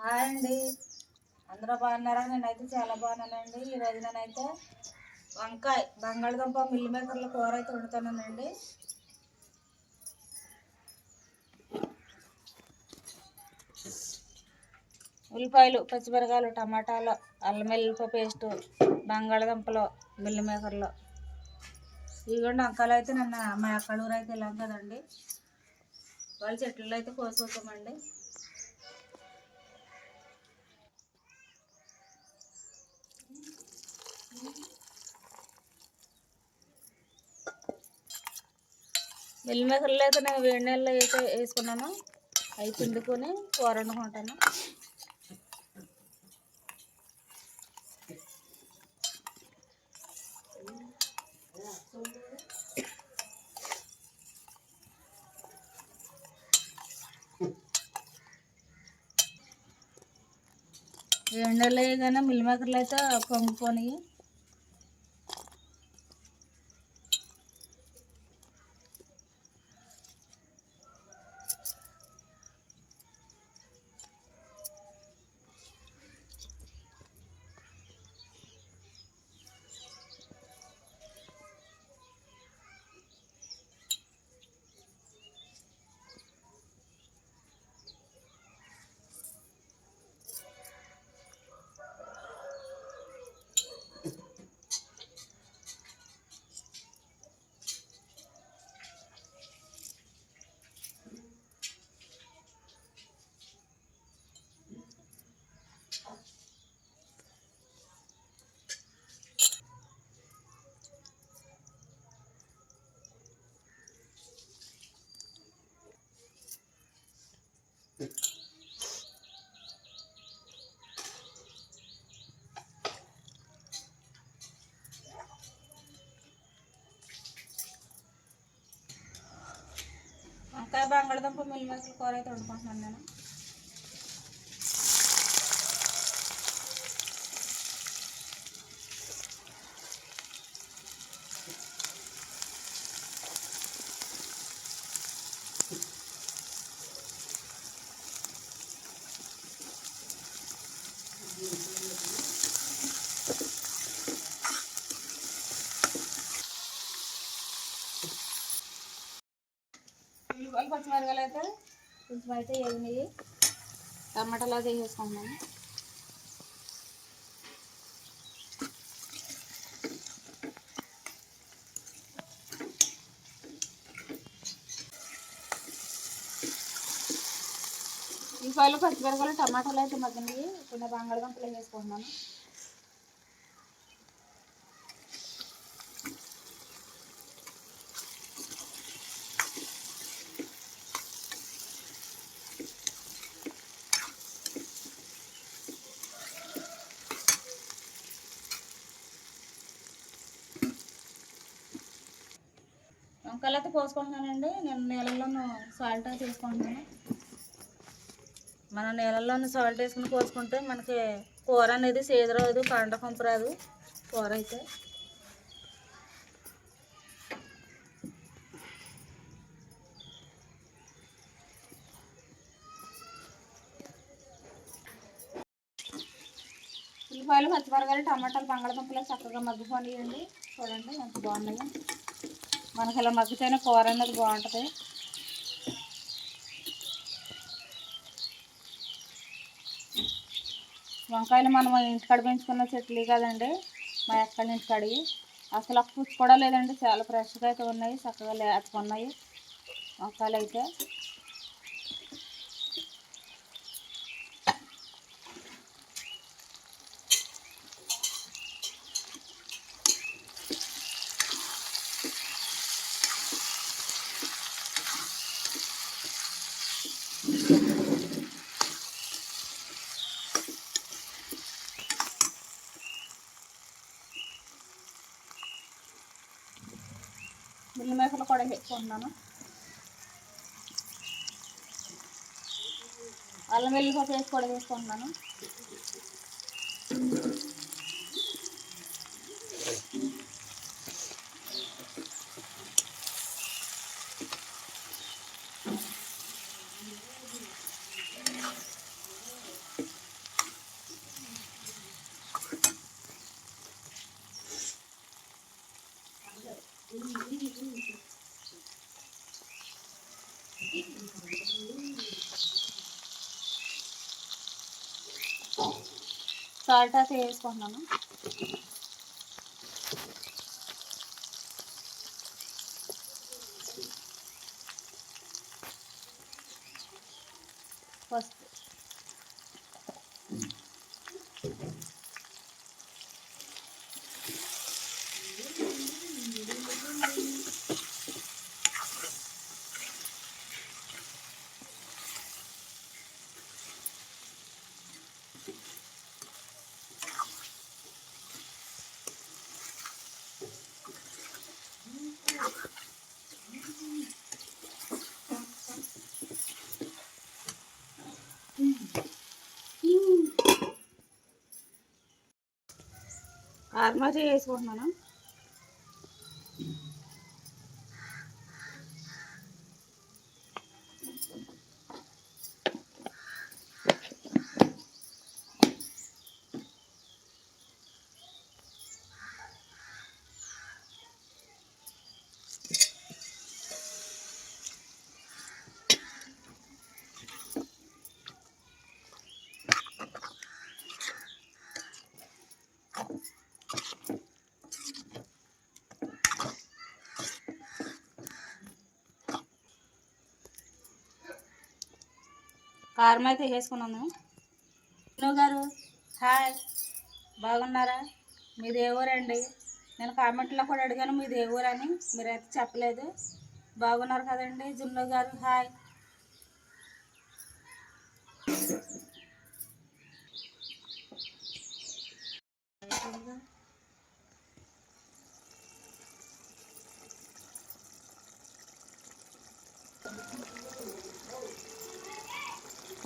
Hi అండి. అందరూ బాగున్నారా? నేనైతే చాలా బాగున్నానండి. ఈరోజు నేనైతే వంకాయ బంగాళదుంప మిల్లి మేకర్ల కూర అయితే వండుతానండి ఉల్లిపాయలు పచ్చిమిరకాయలు టమాటాలు అల్లం వెల్లుల్లిపాయ పేస్టు బంగాళదుంపలు మిల్లి మేకర్లు. ఇదిగోండి వంకాయలు అయితే నన్ను మా అక్కడ ఊరు అయితే వెళ్ళాం కదండి. వాళ్ళ చెట్లలో అయితే కోసుకుంటామండి మిల్లి మేకర్లు అయితే నేను వేడి నీళ్ళు అయితే వేసుకున్నాను. అవి పిండుకొని కూర వండుకుంటాను. వేడి నీళ్ళు వేయగానే మిల్లి మేకర్లు అయితే పొంగిపోయి బంగాళదుంప మిల్లి మేకల కూర అయితే వండుకుంటున్నాను నేను ఉల్లిపాయలు పచ్చిమిరకాయలు అయితే కొంచెం అయితే వేగినాయి టమాటాలు అది వేసేసుకుంటున్నాను. ఉల్లిపాయలు పచ్చిమిరపకాయలు టమాటాలు అయితే మగ్గినాయి కొన్ని నేను బంగాళదుంపలు వేసుకుంటున్నాను ముక్కలైతే అయితే పోసుకుంటున్నానండి నేను నీళ్ళల్లోనూ సాల్ట్ చేసుకుంటున్నాను మన మనం నీళ్ళల్లోనూ సాల్ట్ వేసుకుని పోసుకుంటే మనకి కూర అనేది సేదరాదు పండ పంపరాదు కూర అయితే. ఉల్లిపాయలు పచ్చిమిరకాయలు టమాటాలు బంగాళదుంపలు చక్కగా మగ్గిపోనియండి. చూడండి ఎంత బాగున్నాయో. మనకి ఇలా మగ్గితేనే కూర అనేది బాగుంటుంది. వంకాయలు మనం ఇంటికాడ పెంచుకున్న చెట్లు కదండి మా ఎక్కడ కడిగి అసలు ఒక పుచ్చు కూడా లేదండి చాలా ఫ్రెష్గా అయితే ఉన్నాయి చక్కగా లేతగా ఉన్నాయి. వంకాయలు అయితే మిల్లి మేకలు వేసుకుంటున్నాను అల్లం వెల్లిపాయ పేస్ట్ కూడా వేసుకుంటున్నాను. సాల్ట్ అయితే వేసుకుంటున్నాను. ఆర్మరీ చేసుకుంటున్నాను. కారం అయితే వేసుకున్నాను విష్ణు గారు హాయ్. బాగున్నారా? మీది ఏ ఊరండి? నేను కామెంట్లో కూడా అడిగాను మీది ఏ ఊరని. మీరైతే చెప్పలేదు. బాగున్నారు కదండి జున్ను గారు హాయ్.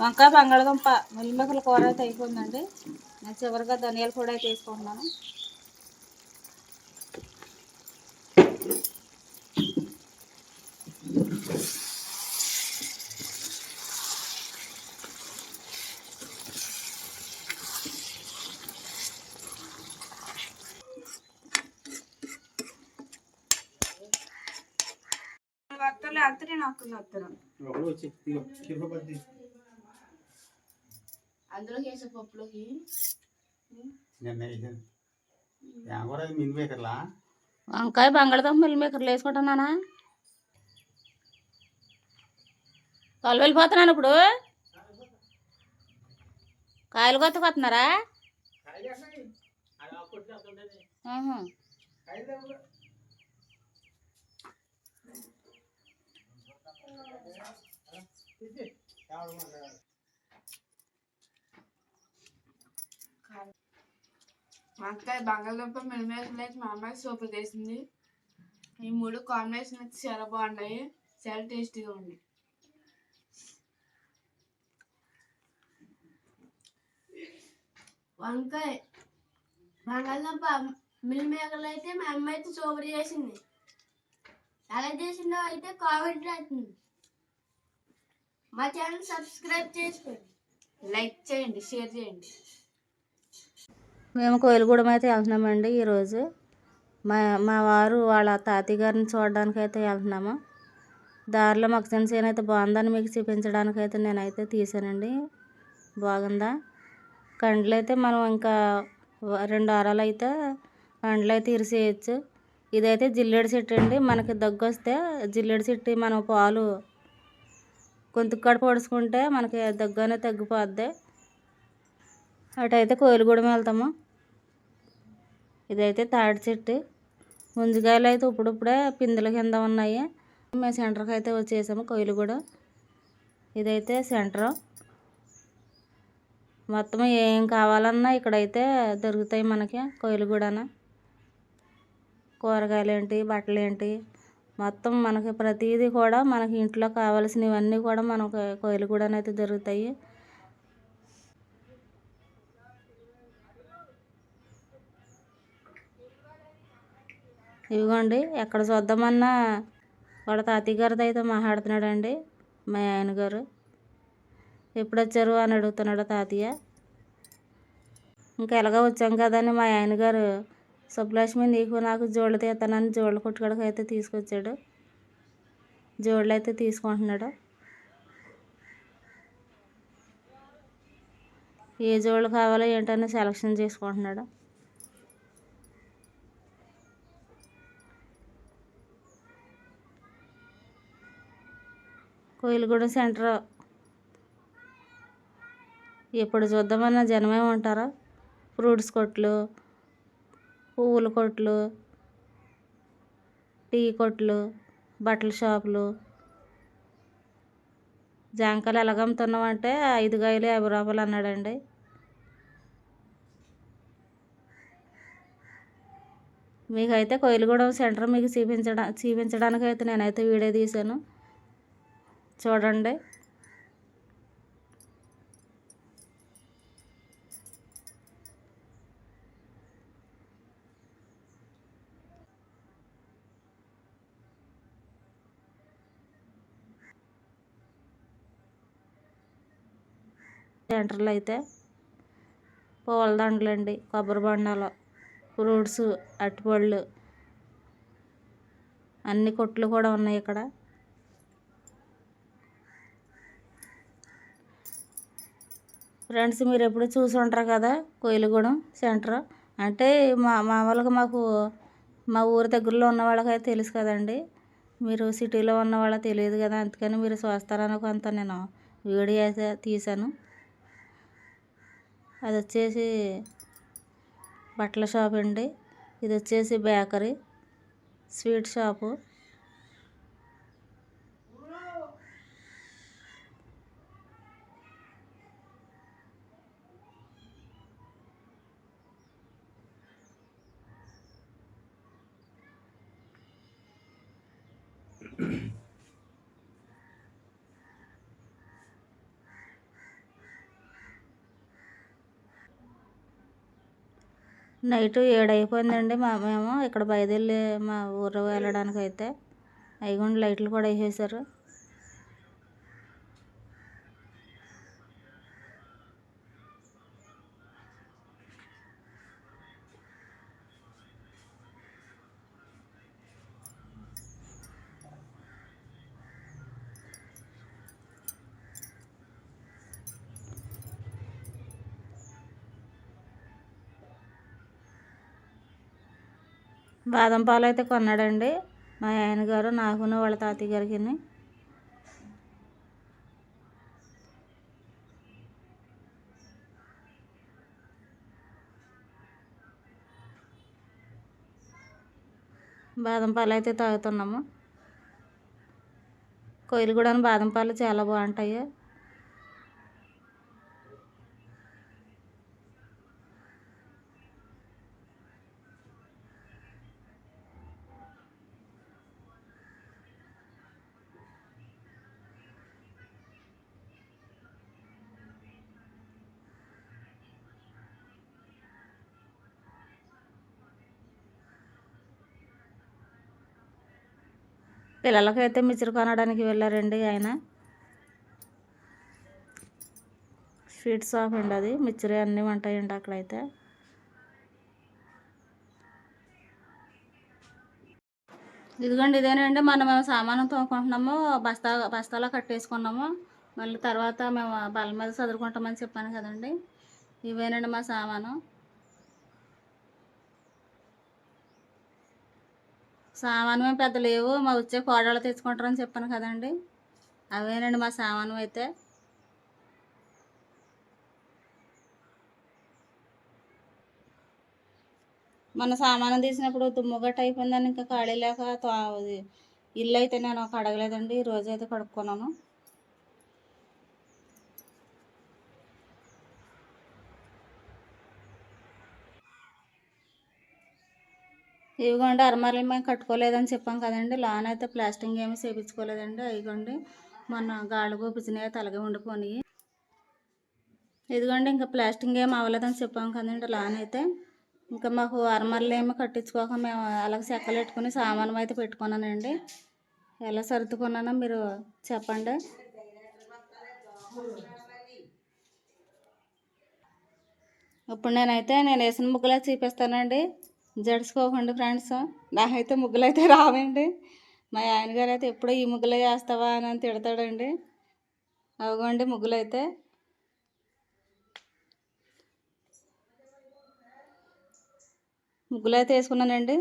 వంకాయ బంగాళదుంప మిల్లిమెక్కల కూర అయితే అయిపోయిందండి. నేను చివరిగా ధనియాల పొడి అయితే వేసుకుంటున్నాను. వత్తలే అత్త నేను అక్కలు వస్తాను. ఒకడు వచ్చి ఇదిగో తిరుపతి అందులో వేసే పప్పులోకి వంకాయ బంగాళదుంప మిల్ మేకర్లు వేసుకుంటున్నానా వాళ్ళు వెళ్ళిపోతున్నాను ఇప్పుడు. కాయలు కొత్తకొస్తున్నారా ఆహా. వంకాయ బంగాళదుంప మిరమేకలు అయితే మా అమ్మాయి సూపర్ చేసింది. ఈ మూడు కాంబినేషన్ అయితే చాలా బాగున్నాయి. చాలా టేస్టీగా ఉంది వంకాయ బంగాళదుంప మిల్మేకలు అయితే మా అమ్మ అయితే సూపర్ చేసింది. ఎలా చేసిందో అయితే కామెంట్ రాస్తుంది మా ఛానల్ సబ్స్క్రైబ్ చేసుకోండి. లైక్ చేయండి షేర్ చేయండి. మేము కోయిలగూడెం అయితే వెళ్తున్నామండి ఈరోజు. మా మా వారు వాళ్ళ తాతయ్య గారిని చూడడానికి అయితే వెళ్తున్నాము. దారిలో మొక్కజొన్న చేను అయితే బాగుందని మీకు చూపించడానికి అయితే నేనైతే తీసానండి బాగుందా? కండ్లు అయితే మనం ఇంకా రెండు వారాలు అయితే కండ్లు అయితే ఇరిసేయచ్చు ఇదైతే జిల్లేడు చెట్టు అండి. మనకి దగ్గు వస్తే జిల్లేడు చెట్టు మనం పాలు కొంతకాడ పొడుచుకుంటే మనకి దగ్గు అనేది తగ్గిపోద్ది. అటైతే కోయిలగూడెం వెళ్తాము. ఇదైతే తాడి చెట్టు. ముంజికాయలు అయితే ఇప్పుడిప్పుడే పిందెల కింద ఉన్నాయి. మేము సెంటర్కి అయితే వచ్చేసాము కోయిలగూడెం ఇదైతే సెంటర్. మొత్తం ఏం కావాలన్నా ఇక్కడైతే దొరుకుతాయి మనకి కోయిలుగూడన కూరగాయలు ఏంటి బట్టలు ఏంటి మొత్తం మనకి ప్రతిదీ కూడా మనకి ఇంట్లో కావాల్సినవన్నీ కూడా మనకు కోయిలగూడన అయితే దొరుకుతాయి. ఇదిగోండి ఎక్కడ చూద్దామన్నా వాళ్ళ తాతయ్య గారితో అయితే మాట్లాడుతున్నాడండి మా ఆయన గారు ఎప్పుడు వచ్చారు అని అడుగుతున్నాడు తాతయ్య. ఇంకా ఎలాగో వచ్చాం కదని మా ఆయన గారు సుబ్బలక్ష్మి నీకు నాకు జోళ్ళు తీస్తానని జోళ్ళు కుట్టుకోవడానికి అయితే తీసుకొచ్చాడు. జోళ్ళు అయితే తీసుకుంటున్నాడు. ఏ జోళ్ళు కావాలో ఏంటని సెలక్షన్ చేసుకుంటున్నాడు. కోయిలగూడెం సెంటర్. ఎప్పుడు చూద్దామన్నా జనమే ఉంటారా? ఫ్రూట్స్ కొట్లు పువ్వుల కొట్లు టీ కొట్లు బట్టల షాపులు. జాంకాయలు ఎలాగ అమ్ముతున్నామంటే ఐదు కాయలు యాభై రూపాయలు అన్నాడండి. మీకైతే కోయిలగూడెం సెంటర్ మీకు చూపించడా చూపించడానికి అయితే నేనైతే వీడియో తీశాను. చూడండి. సెంటర్లో అయితే పూలదండలు అండి కొబ్బరి బొండాలు ఫ్రూట్స్ అరటిపళ్ళు అన్ని కొట్లు కూడా ఉన్నాయి ఇక్కడ. ఫ్రెండ్స్ మీరు ఎప్పుడు చూసి ఉంటారు కదా కోయిలగూడెం సెంటర్? అంటే మా మామూలుగా మాకు మా ఊరి దగ్గరలో ఉన్న వాళ్ళకైతే తెలుసు కదండి. మీరు సిటీలో ఉన్న వాళ్ళ తెలియదు కదా అందుకని మీరు చూస్తారని కొంత నేను వీడియో అయితే తీశాను. అది వచ్చేసి బట్టల షాప్ అండి. ఇది వచ్చేసి బేకరీ స్వీట్ షాపు. నైట్ ఏడైపోయిందండి మా మేము. ఇక్కడ బయలుదేరి మా ఊరు వెళ్ళడానికి అయితే అయిగోండి లైట్లు కూడా వేసేసారు బాదం పాలు అయితే కొన్నాడండి. మా ఆయన గారు నాకును వాళ్ళ తాతయ్య గారికి బాదం పాలు అయితే తాగుతున్నాము. కోయిలగూడెం బాదం పాలు చాలా బాగుంటాయి. పిల్లలకైతే మిచ్చరు కొనడానికి వెళ్ళారండి ఆయన. స్వీట్ షాప్ అండి అది. మిచ్చరు అన్నీ ఉంటాయండి అక్కడైతే. ఇదిగోండి ఇదేనండి మనం మేము సామాను తోముకుంటున్నాము బస్తా బస్తాలో కట్టేసుకున్నాము. మళ్ళీ తర్వాత మేము బల్ల మీద చదువుకుంటామని చెప్పాను కదండి. ఇవేనండి మా సామాను. సామాను పెద్ద లేవు. మా వచ్చే కోడలు తెచ్చుకుంటారని చెప్పాను కదండి. అవేనండి మా సామాను అయితే. మన సామాను తీసినప్పుడు దుమ్ము గట్ట అయిపోయిందని ఇంకా ఖాళీ లేక ఇల్లు అయితే నేను కడగలేదండి ఈరోజు అయితే కడుక్కున్నాను. ఇవిగోండి అరమార్లు మేము కట్టుకోలేదని చెప్పాం కదండి. లాన్ అయితే ప్లాస్టింగ్ ఏమీ చేయించుకోలేదండి ఇదిగోండి మొన్న గాళ్ళు గోపించినాయి తలగే ఉండిపోయి ఇదిగోండి ఇంకా ప్లాస్టింగ్ ఏం అవ్వలేదని చెప్పాం కదండి లాన్ అయితే. ఇంకా మాకు అరమరలు ఏమి కట్టించుకోక మేము అలాగే చెక్కలు పెట్టుకుని సామాను అయితే పెట్టుకున్నానండి. ఎలా సర్దుకున్నానో మీరు చెప్పండి. ఇప్పుడు నేనైతే నేను వేసిన ముగ్గులే చూపిస్తానండి. జడుచుకోకండి ఫ్రెండ్స్ నాకైతే ముగ్గులు అయితే రావండి. మా ఆయనగారు అయితే ఎప్పుడో ఈ ముగ్గులు వేస్తావా అని తిడతాడండి. అవగండి ముగ్గులు అయితే ముగ్గులు అయితే వేసుకున్నానండి.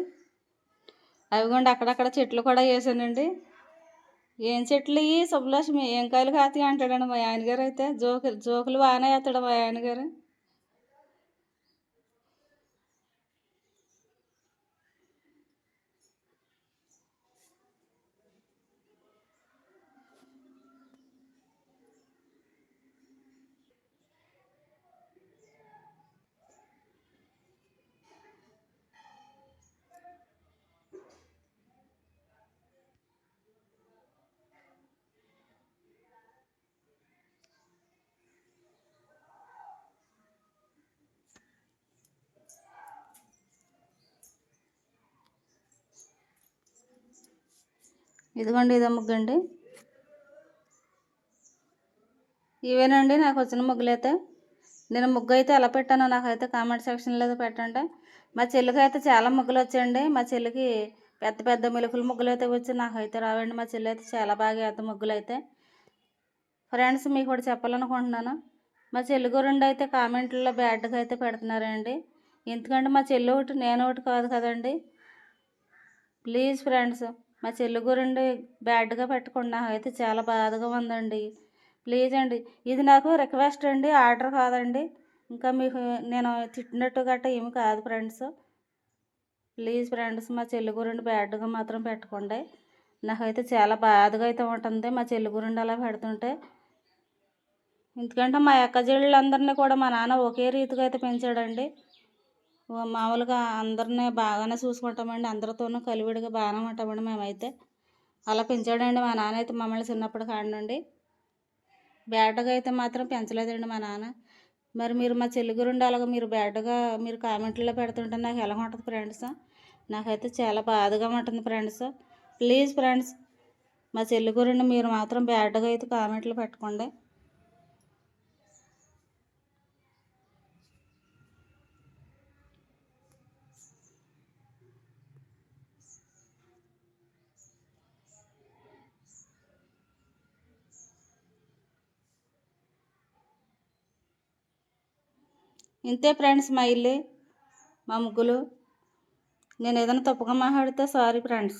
అవిగోండి అక్కడక్కడ చెట్లు కూడా వేసానండి. ఏం చెట్లు ఇవి శుభలక్ష్మి ఏం కాయలు కాతి అంటాడండి మా ఆయనగారు అయితే జోకులు జోకులు బాగానే వేస్తాడు మా ఆయనగారు. ఇదిగోండి ఇదో ముగ్గు అండి ఇవేనండి నాకు వచ్చిన ముగ్గులైతే. నేను ముగ్గు అయితే ఎలా పెట్టానో నాకైతే కామెంట్ సెక్షన్లో అయితే పెట్టండి. మా చెల్లికి అయితే చాలా ముగ్గులు వచ్చాయండి. మా చెల్లికి పెద్ద పెద్ద మెలుకులు ముగ్గులు అయితే వచ్చి నాకైతే రావండి మా చెల్లి అయితే చాలా బాగా వేద్దాం ముగ్గులు అయితే ఫ్రెండ్స్ మీకు కూడా చెప్పాలనుకుంటున్నాను. మా చెల్లి గురండి అయితే కామెంట్లో బ్యాడ్గా అయితే పెడుతున్నారండి. ఎందుకంటే మా చెల్లి ఒకటి నేను ఒకటి కాదు కదండి. ప్లీజ్ ఫ్రెండ్స్ మా చెల్లి గురించి బ్యాడ్గా పెట్టకుండా నాకైతే చాలా బాధగా ఉందండి. ప్లీజ్ అండి ఇది నాకు రిక్వెస్ట్ అండి ఆర్డర్ కాదండి. ఇంకా మీకు నేను తిట్టినట్టు గట్ట ఏమి కాదు ఫ్రెండ్స్. ప్లీజ్ ఫ్రెండ్స్ మా చెల్లి గురుండి బ్యాడ్గా మాత్రం పెట్టకండి. నాకైతే చాలా బాధగా అయితే ఉంటుంది మా చెల్లి గురుండి అలా పెడుతుంటే. ఎందుకంటే మా అక్క చెల్లెళ్ళందరినీ కూడా మా నాన్న ఒకే రీతిగా అయితే పెంచాడండి. మామూలుగా అందరినీ బాగానే చూసుకుంటామండి. అందరితోనూ కలివిడిగా బాగానే ఉంటామండి మేమైతే. అలా పెంచాడండి మా నాన్న అయితే మమ్మల్ని చిన్నప్పుడు కాడనండి బ్యాడ్గా అయితే మాత్రం పెంచలేదండి మా నాన్న. మరి మీరు మా చెల్లి గురించి అలాగ మీరు బ్యాడ్గా మీరు కామెంట్లో పెడుతుంటే నాకు ఎలా ఉంటుంది ఫ్రెండ్స్? నాకైతే చాలా బాధగా ఉంటుంది ఫ్రెండ్స్. ప్లీజ్ ఫ్రెండ్స్ మా చెల్లి గురించి మీరు మాత్రం బ్యాడ్గా అయితే కామెంట్లు పెట్టుకోండి. ఇంతే ఫ్రెండ్స్ మా ఇల్లు మా ముగ్గులు. నేను ఏదైనా తప్పుగా మాట్లాడితే సారీ ఫ్రెండ్స్.